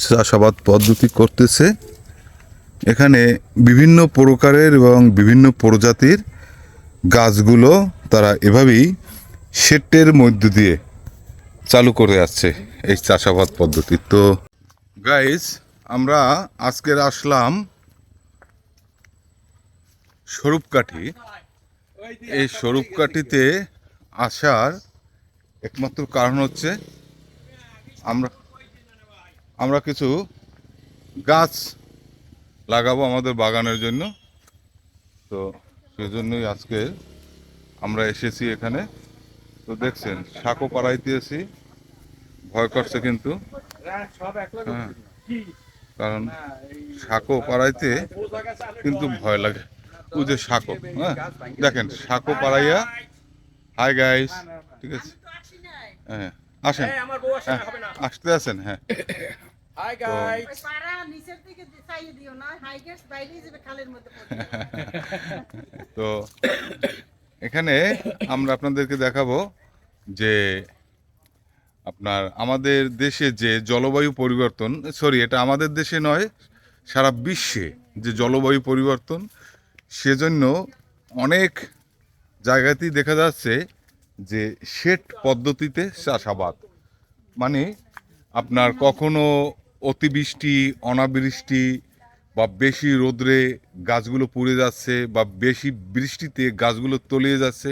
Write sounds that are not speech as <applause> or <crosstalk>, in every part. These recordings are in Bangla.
চাষাবাদ পদ্ধতি করতেছে। এখানে বিভিন্ন প্রকারের এবং বিভিন্ন প্রজাতির গাছগুলো তারা এভাবেই শেটের মধ্য দিয়ে চালু করে আসছে এই চাষাবাদ পদ্ধতি। তো গাইস আমরা আজকের আসলাম স্বরূপকাঠি। এই স্বরূপকাঠিতে আসার একমাত্র কারণ হচ্ছে আমরা আমরা কিছু গাছ লাগাবো আমাদের বাগানের জন্য। তো সেজন্যই আজকে আমরা এসেছি এখানে। তো দেখছেন শাকও পাড়াইতে এসি ভয় করছে কিন্তু। হ্যাঁ কারণ শাকও পাড়াইতে কিন্তু ভয় লাগে। ওই যে শাকও হ্যাঁ দেখেন শাকও পাড়াইয়া হাই গাইস ঠিক আছে? হ্যাঁ আসেন। হ্যাঁ, আসতে আছেন হ্যাঁ। হাই গাইস ওই নিচের দিকে চাইয়ে দিও না হাই গেটস বাইরেই যাবে খালের মধ্যে <laughs> তো এখানে আমরা আপনাদেরকে দেখাবো যে আপনার আমাদের দেশে যে জলবায়ু পরিবর্তন সরি এটা আমাদের দেশে নয় সারা বিশ্বে যে জলবায়ু পরিবর্তন সেজন্য অনেক জায়গাতেই দেখা যাচ্ছে যে শেট পদ্ধতিতে চাষাবাদ। মানে আপনার কখনো অতিবৃষ্টি, অনাবৃষ্টি বা বেশি রোদ্রে গাছগুলো পুড়ে যাচ্ছে বা বেশি বৃষ্টিতে গাছগুলো তলিয়ে যাচ্ছে,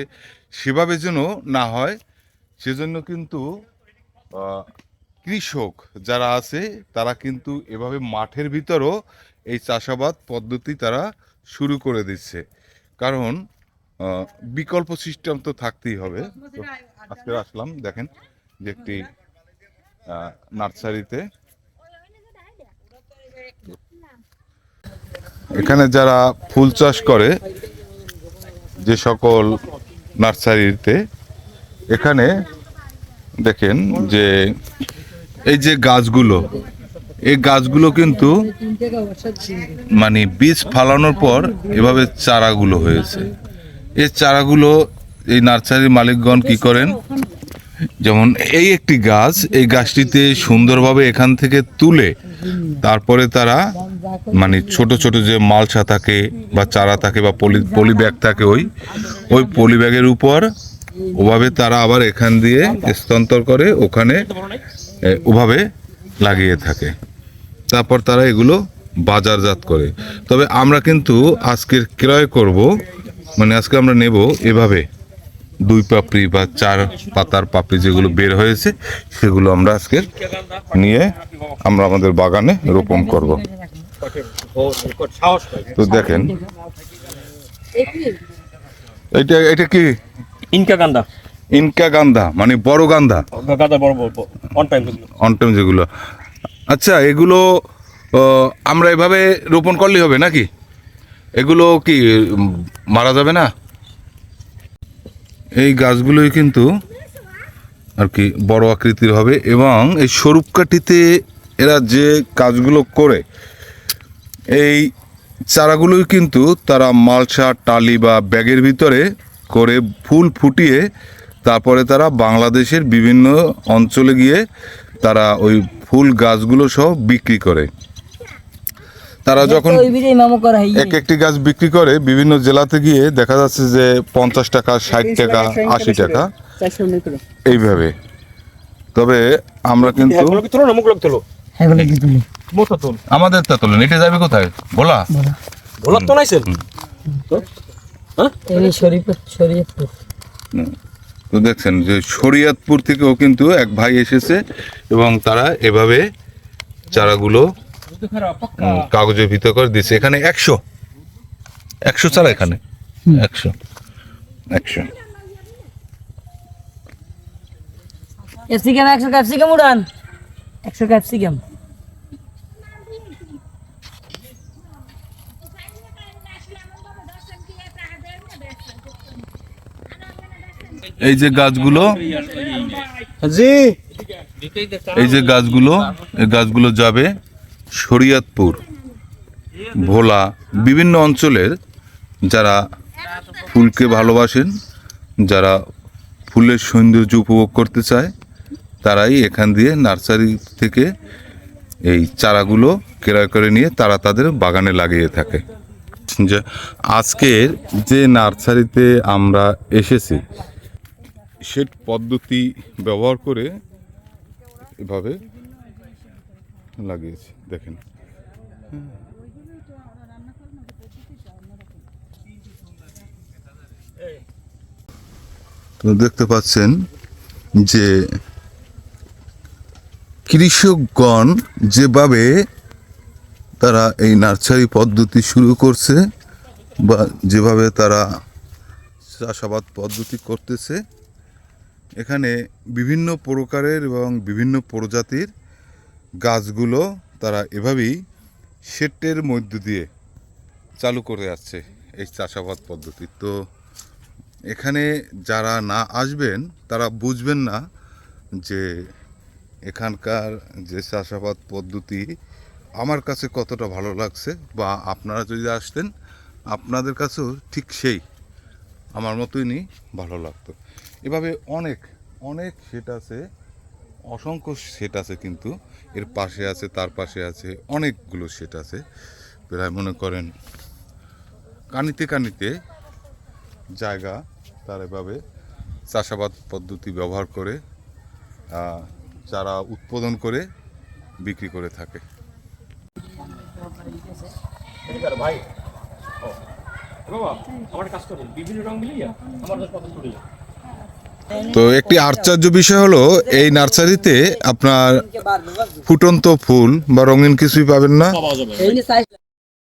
সেভাবে যেন না হয়, সেজন্য কিন্তু কৃষক যারা আছে, তারা কিন্তু এভাবে মাঠের ভিতরও এই চাষাবাদ পদ্ধতি তারা শুরু করে দিচ্ছে। কারণ বিকল্প সিস্টেম তো থাকতেই হবে। আজকে আসলাম, দেখেন যে একটি নার্সারিতে এখানে যারা ফুল চাষ করে, যে সকল নার্সারিতে, এখানে দেখেন যে এই যে গাছগুলো, এই গাছগুলো কিন্তু মানে বীজ ফালানোর পর এভাবে চারাগুলো হয়েছে। এই চারাগুলো এই নার্সারির মালিকগণ কি করেন? যেমন এই একটি গাছ, এই গাছটিতে সুন্দরভাবে এখান থেকে তুলে তারপরে তারা মানে ছোট ছোট যে মালসা থাকে বা চারা থাকে বা পলি পলি ব্যাগ থাকে ওই ওই পলি ব্যাগের উপর ওভাবে তারা আবার এখান দিয়ে স্থানান্তর করে, ওখানে ওভাবে লাগিয়ে থাকে। তারপর তারা এগুলো বাজারজাত করে। তবে আমরা কিন্তু আজকের ক্রয় করব মানে আজকে আমরা নেব এভাবে দুই পাপড়ি বা চার পাতার পাপড়ি যেগুলো বের হয়েছে, সেগুলো আমরা আজকে নিয়ে আমরা আমাদের বাগানে রোপণ করব। তো দেখেন। এটা এটা কি? ইনকা গান্দা। ইনকা গান্ধা মানে বড় গান্ধা গাদা বড় বড় অন টাইম যেগুলো। আচ্ছা এগুলো আমরা এভাবে রোপণ করলেই হবে নাকি? এগুলো কি মারা যাবে না? এই গাছগুলোই কিন্তু আর কি বড় আকৃতির হবে এবং এই স্বরূপকাঠিতে এরা যে কাজগুলো করে এই চারাগুলোই কিন্তু তারা মালসা টালি বা ব্যাগের ভিতরে করে ফুল ফুটিয়ে তারপরে তারা বাংলাদেশের বিভিন্ন অঞ্চলে গিয়ে তারা ওই ফুল গাছগুলো সহ বিক্রি করে। তারা যখন এক একটি গাছ বিক্রি করে বিভিন্ন জেলাতে গিয়ে দেখা যাচ্ছে যে পঞ্চাশ টাকা ষাট টাকা আশি টাকা। এইভাবে। তবে আমরা কিন্তু এগুলো কি তোলো? মোটা তোল। আমাদের তা তোলেন এটা যাবে কোথায়? বলা ভোলার তো নাইছেন এই শরীয়তপুর। তো দেখছেন যে শরিয়াতপুর থেকেও কিন্তু এক ভাই এসেছে এবং তারা এভাবে চারাগুলো উম, কাগজের ভিতর করে দিচ্ছে এখানে একশো। একশো চারা এখানে। একশো। একশো। ক্যাপসিকাম একশো ক্যাপসিকাম উড়ান। একশো ক্যাপসিকাম। এই যে গাছগুলো জি। এই যে গাছগুলো এই গাছগুলো যাবে শরিয়াতপুর ভোলা বিভিন্ন অঞ্চলের যারা ফুলকে ভালোবাসেন যারা ফুলের সৌন্দর্য উপভোগ করতে চায় তারাই এখান দিয়ে নার্সারি থেকে এই চারাগুলো ক্রয় করে নিয়ে তারা তাদের বাগানে লাগিয়ে থাকে। যে আজকের যে নার্সারিতে আমরা এসেছি সে পদ্ধতি ব্যবহার করে এভাবে লাগিয়েছি, দেখেন। তো দেখতে পাচ্ছেন যে কৃষকগণ যেভাবে তারা এই নার্সারি পদ্ধতি শুরু করছে বা যেভাবে তারা চাষাবাদ পদ্ধতি করতেছে, এখানে বিভিন্ন প্রকারের এবং বিভিন্ন প্রজাতির গাছগুলো তারা এভাবেই শেটের মধ্য দিয়ে চালু করে যাচ্ছে এই চাষাবাদ পদ্ধতি। তো এখানে যারা না আসবেন, তারা বুঝবেন না যে এখানকার যে চাষাবাদ পদ্ধতি আমার কাছে কতটা ভালো লাগছে বা আপনারা যদি আসতেন, আপনাদের কাছেও ঠিক সেই। আমার মতোই ভালো লাগতো। এভাবে অনেক অনেক সেট আছে, অসংখ্য সেট আছে কিন্তু এর পাশে আছে, তার পাশে আছে, অনেকগুলো সেট আছে। প্রায় মনে করেন কানিতে কানিতে জায়গা তার এভাবে চাষাবাদ পদ্ধতি ব্যবহার করে চারা উৎপাদন করে বিক্রি করে থাকে। ভাই। বাবা আমার কাজ করুন বিভিন্ন রং মিলিয়ে আমার দশ পছন্দ করি তো একটি আশ্চর্য বিষয় হলো এই নার্সারিতে আপনার ফুটন্ত ফুল বা রঙিন কিছুই পাবেন না।